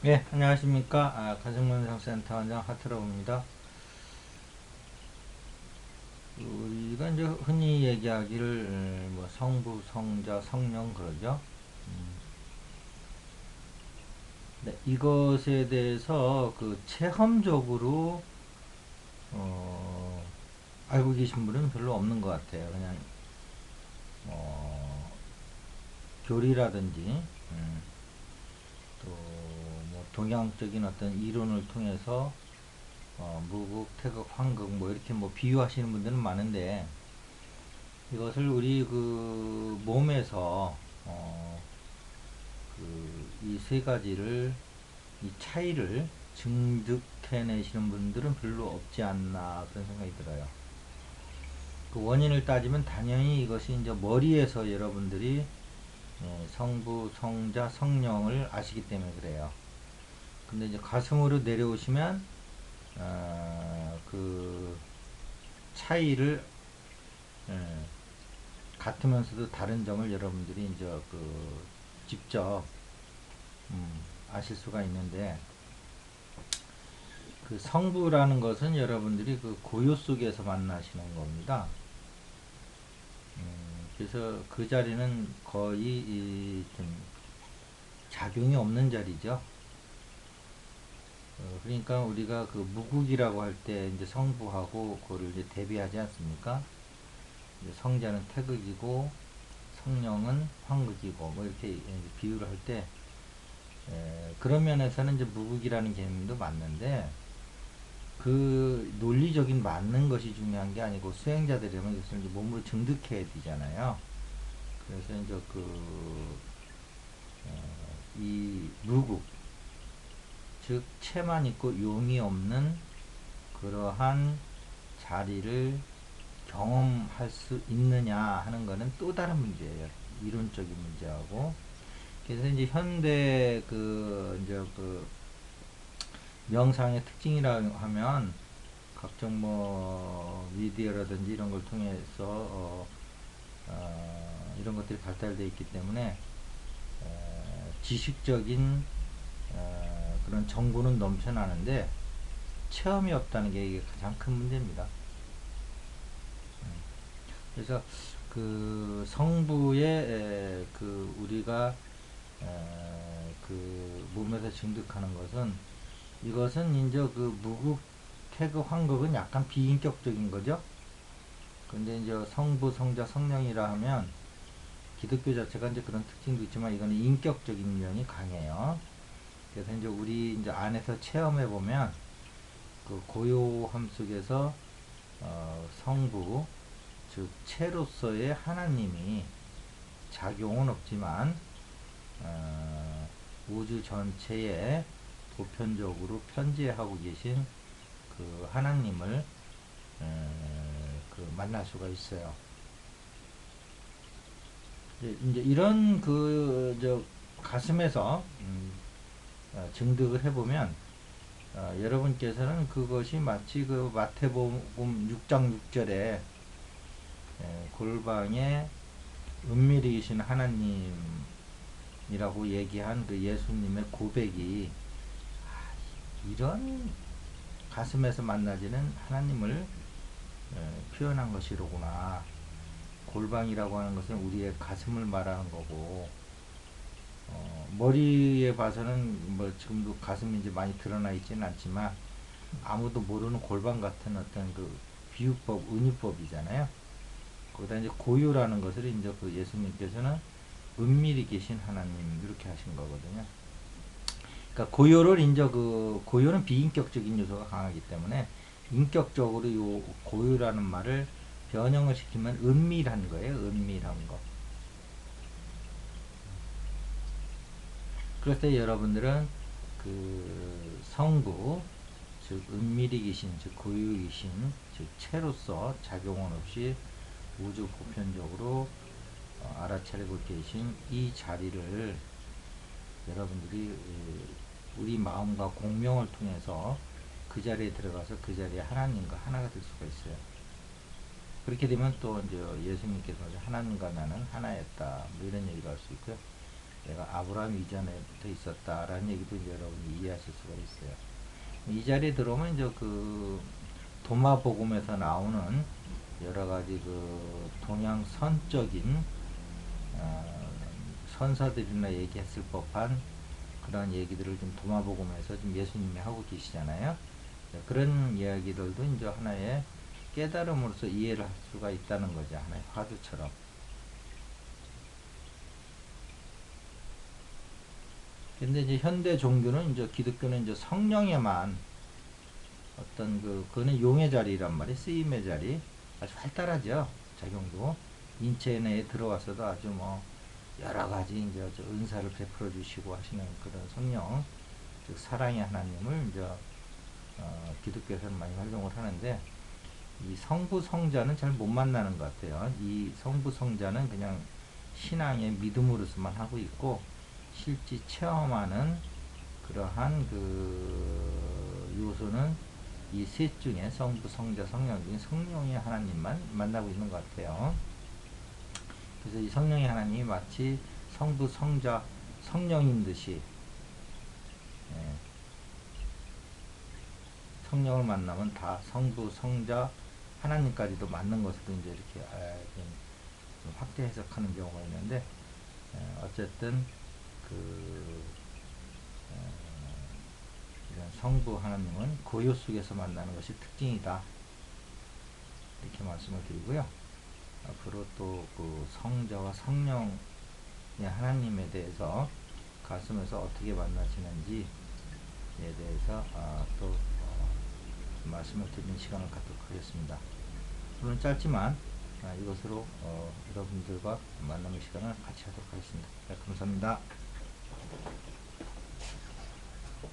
네, 안녕하십니까. 아, 가정문상센터 원장 하트라고입니다. 우리가 이제 흔히 얘기하기를 에, 뭐 성부, 성자, 성령 그러죠. 음. 네, 이것에 대해서 그 체험적으로 어, 알고 계신 분은 별로 없는 것 같아요. 그냥 어, 교리라든지 음, 또뭐 동양적인 어떤 이론을 통해서 어, 무국, 태극, 황극 뭐 이렇게 뭐 비유하시는 분들은 많은데 이것을 우리 그 몸에서 어, 그 이 세 가지를 이 차이를 증득해내시는 분들은 별로 없지 않나 그런 생각이 들어요. 그 원인을 따지면 당연히 이것이 이제 머리에서 여러분들이 예, 성부, 성자, 성령을 아시기 때문에 그래요. 근데 이제 가슴으로 내려오시면 어, 그 차이를 예, 같으면서도 다른 점을 여러분들이 이제 그 직접 음, 아실 수가 있는데 그 성부라는 것은 여러분들이 그 고요 속에서 만나시는 겁니다. 음, 그래서 그 자리는 거의 이좀 작용이 없는 자리죠. 어, 그러니까 우리가 그 무국이라고 할 때 이제 성부하고 그거를 이제 대비하지 않습니까? 성자는 태극이고 성령은 황극이고 뭐 이렇게 비유를 할 때 그런 면에서는 이제 무국이라는 개념도 맞는데 그 논리적인 맞는 것이 중요한 게 아니고 수행자들이면 이것을 이제 몸으로 증득해야 되잖아요. 그래서 이제 그, 어, 이 무국, 즉, 체만 있고 용이 없는 그러한 자리를 경험할 수 있느냐 하는 것은 또 다른 문제예요. 이론적인 문제하고. 그래서 이제 현대 그, 이제 그, 명상의 특징이라 하면 각종 뭐 미디어라든지 이런 걸 통해서 어, 어, 이런 것들이 발달되어 있기 때문에 어, 지식적인 어, 그런 정보는 넘쳐나는데 체험이 없다는 게 이게 가장 큰 문제입니다. 음. 그래서 그 성부의 에, 그 우리가 에, 그 몸에서 증득하는 것은 이것은 이제 그 무국, 태극, 황극은 약간 비인격적인 거죠. 근데 이제 성부, 성자, 성령이라 하면 기독교 자체가 이제 그런 특징도 있지만 이거는 인격적인 면이 강해요. 그래서 이제 우리 이제 안에서 체험해 보면 그 고요함 속에서 어 성부 즉 체로서의 하나님이 작용은 없지만 어 우주 전체에 보편적으로 편지하고 계신 그 하나님을 그 만날 수가 있어요. 이제 이런 그 저 가슴에서 음, 어, 증득을 해보면 어, 여러분께서는 그것이 마치 그 마태복음 6장 6절에 에, 골방에 은밀히 계신 하나님이라고 얘기한 그 예수님의 고백이 이런 가슴에서 만나지는 하나님을 표현한 것이로구나. 골방이라고 하는 것은 우리의 가슴을 말하는 거고, 어, 머리에 봐서는 뭐 지금도 가슴이 이제 많이 드러나 있지는 않지만, 아무도 모르는 골방 같은 어떤 그 비유법, 은유법이잖아요. 거기다 이제 고유라는 것을 이제 그 예수님께서는 은밀히 계신 하나님 이렇게 하신 거거든요. 그러니까 고요를 이제 그 고요는 비인격적인 요소가 강하기 때문에 인격적으로 요 고요라는 말을 변형을 시키면 은밀한 거예요. 은밀한 거. 그럴 때 여러분들은 그 성부 즉 은밀히 계신 즉 고유 계신 즉 체로서 작용은 없이 우주 보편적으로 어, 알아차리고 계신 이 자리를 여러분들이 우리 마음과 공명을 통해서 그 자리에 들어가서 그 자리에 하나님과 하나가 될 수가 있어요. 그렇게 되면 또 이제 예수님께서 하나님과 나는 하나였다. 뭐 이런 얘기를 할수 있고요. 내가 아브라함 이전에부터 있었다라는 얘기도 여러분이 이해하실 수가 있어요. 이 자리에 들어오면 이제 그 도마복음에서 나오는 여러 가지 그 동양 선적인 어, 선사들이나 얘기했을 법한 그런 얘기들을 좀 도마복음에서 좀 예수님이 하고 계시잖아요. 네, 그런 이야기들도 이제 하나의 깨달음으로서 이해를 할 수가 있다는 거죠. 하나의 화두처럼. 근데 이제 현대 종교는 이제 기독교는 이제 성령에만 어떤 그 그는 용의 자리란 말이 쓰임의 자리. 아주 활달하죠. 작용도. 인체 내에 들어와서도 아주 뭐 여러 가지 이제 저 은사를 베풀어 주시고 하시는 그런 성령. 즉 사랑의 하나님을 이제 어, 기독교에서는 많이 활동을 하는데 이 성부 성자는 잘 못 만나는 것 같아요. 이 성부 성자는 그냥 신앙의 믿음으로서만 하고 있고 실제 체험하는 그러한 그 요소는 이 셋 중에 성부, 성자, 성령 중에 성령의 하나님만 만나고 있는 것 같아요. 그래서 이 성령의 하나님이 마치 성부, 성자, 성령인 듯이 예, 성령을 만나면 다 성부, 성자, 하나님까지도 맞는 것으로 이제 이렇게 아, 좀 확대 해석하는 경우가 있는데 예, 어쨌든 그 어, 이런 성부 하나님은 고요 속에서 만나는 것이 특징이다 이렇게 말씀을 드리고요. 앞으로 또 그 성자와 성령의 하나님에 대해서 가슴에서 어떻게 만나시는지에 대해서 아, 또 어, 말씀을 드리는 시간을 갖도록 하겠습니다. 오늘 짧지만 아, 이것으로 어, 여러분들과 만남의 시간을 같이 하도록 하겠습니다. 네, 감사합니다. あっ。